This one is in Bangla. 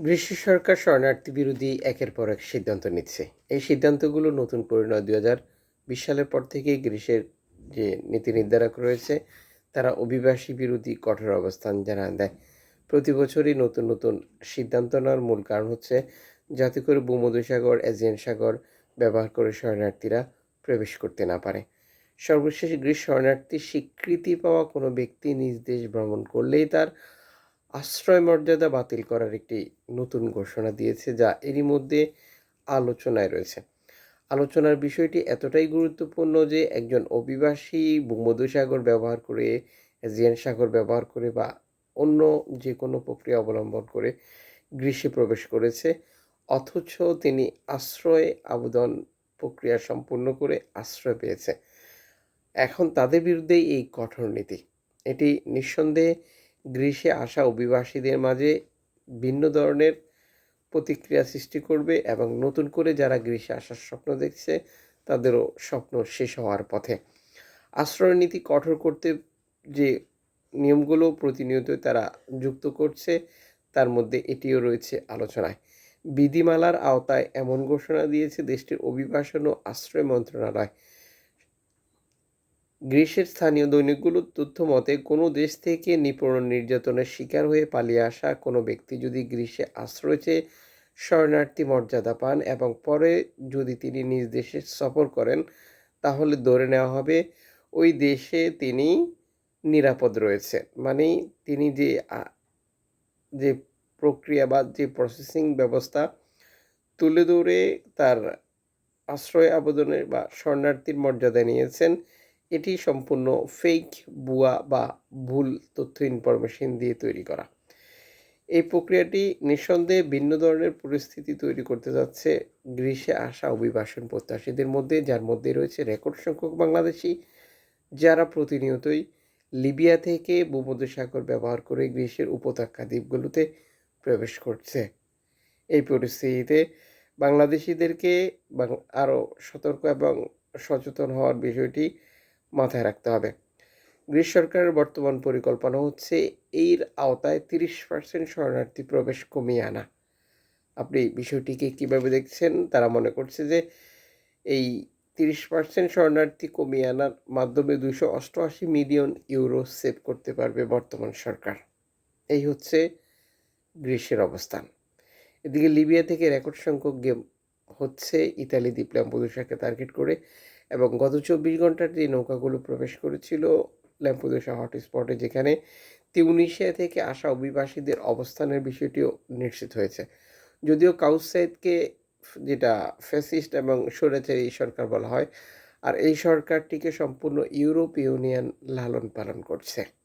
ব্রিটিশ সরকার শরণার্থী বিরোধী একের পর এক সিদ্ধান্ত নিচ্ছে। এই সিদ্ধান্তগুলো নতুন পরিণয় দুই হাজার বিশ সালের পর থেকেই গ্রিসের যে নীতি নির্ধারক রয়েছে, তারা অভিবাসী বিরোধী কঠোর অবস্থান জানান দেয়। প্রতি বছরই নতুন নতুন সিদ্ধান্ত নেওয়ার মূল কারণ হচ্ছে যাতে করে ভূমধ্যসাগর, এজিয়ান সাগর ব্যবহার করে শরণার্থীরা প্রবেশ করতে না পারে। সর্বশেষ গ্রিস শরণার্থী স্বীকৃতি পাওয়া কোনো ব্যক্তি নিজ দেশ ভ্রমণ করলেই তার আশ্রয় মর্যাদা বাতিল করার একটি নতুন ঘোষণা দিয়েছে, যা এরই মধ্যে আলোচনায় রয়েছে। আলোচনার বিষয়টি এতটাই গুরুত্বপূর্ণ যে একজন অভিবাসী ভূমধ্যসাগর ব্যবহার করে এজিয়ান সাগর ব্যবহার করে বা অন্য যে কোনো প্রক্রিয়া অবলম্বন করে গ্রীষ্মে প্রবেশ করেছে, অথচ তিনি আশ্রয় আবেদন প্রক্রিয়া সম্পূর্ণ করে আশ্রয় পেয়েছে। এখন তাদের বিরুদ্ধেই এই কঠোর নীতি। এটি নিঃসন্দেহে গ্রীষ্মে আসা অভিবাসীদের মাঝে ভিন্ন ধরনের প্রতিক্রিয়া সৃষ্টি করবে এবং নতুন করে যারা গ্রীষ্মে আসার স্বপ্ন দেখছে, তাদেরও স্বপ্ন শেষ হওয়ার পথে। আশ্রয় নীতি কঠোর করতে যে নিয়মগুলো প্রতিনিয়ত তারা যুক্ত করছে, তার মধ্যে এটিও রয়েছে আলোচনায়। বিধিমালার আওতায় এমন ঘোষণা দিয়েছে দেশটির অভিবাসন ও আশ্রয় মন্ত্রণালয়। গ্রীসের স্থানীয় দৈনিকগুলোর তথ্য মতে, কোনো দেশ থেকে নিপীড়ন নির্যাতনের শিকার হয়ে পালিয়ে আসা কোনো ব্যক্তি যদি গ্রীষ্মে আশ্রয় চেয়ে শরণার্থী মর্যাদা পান এবং পরে যদি তিনি নিজ দেশে সফর করেন, তাহলে ধরে নেওয়া হবে ওই দেশে তিনি নিরাপদ রয়েছে মানে তিনি যে যে প্রক্রিয়া বা যে প্রসেসিং ব্যবস্থা তুলে ধরে তার আশ্রয় আবেদনের বা শরণার্থীর মর্যাদা নিয়েছেন এটি সম্পূর্ণ ফেক বুয়া বা ভুল তথ্য ইনফরমেশন দিয়ে তৈরি করা। এই প্রক্রিয়াটি নিঃসন্দেহে ভিন্ন ধরনের পরিস্থিতি তৈরি করতে যাচ্ছে গ্রীষ্মে আসা অভিবাসন প্রত্যাশীদের মধ্যে, যার মধ্যে রয়েছে রেকর্ড সংখ্যক বাংলাদেশি, যারা প্রতিনিয়তই লিবিয়া থেকে ভূমধ্যসাগর ব্যবহার করে গ্রীষ্মের উপত্যকা দ্বীপগুলোতে প্রবেশ করছে। এই পরিস্থিতিতে বাংলাদেশিদেরকে আরও সতর্ক এবং সচেতন হওয়ার বিষয়টি মাথায় রাখতে হবে। গ্রিস সরকারের বর্তমান পরিকল্পনা হচ্ছে এর আওতায় তিরিশ পার্সেন্ট শরণার্থী প্রবেশ কমিয়ে আনা। আপনি বিষয়টিকে কীভাবে দেখছেন? তারা মনে করছে যে এই তিরিশ পার্সেন্ট শরণার্থী কমিয়ে আনার মাধ্যমে দুশো অষ্টআশি মিলিয়ন ইউরো সেভ করতে পারবে বর্তমান সরকার। এই হচ্ছে গ্রীষ্মের অবস্থান। এদিকে লিবিয়া থেকে রেকর্ড সংখ্যক গেম হচ্ছে ইতালি দ্বীপ ল্যাম্পোদুসাকে টার্গেট করে এবং গত চব্বিশ ঘণ্টার যে নৌকাগুলো প্রবেশ করেছিল ল্যাম্পুদেশা হটস্পটে যেখানে তিউনিশিয়া থেকে আসা অভিবাসীদের অবস্থানের বিষয়টিও নিশ্চিত হয়েছে। যদিও কাউস কাউসাইদকে যেটা ফ্যাসিস্ট এবং স্বৈরাচারী সরকার বলা হয়, আর এই সরকারটিকে সম্পূর্ণ ইউরোপ ইউনিয়ন লালন পালন করছে।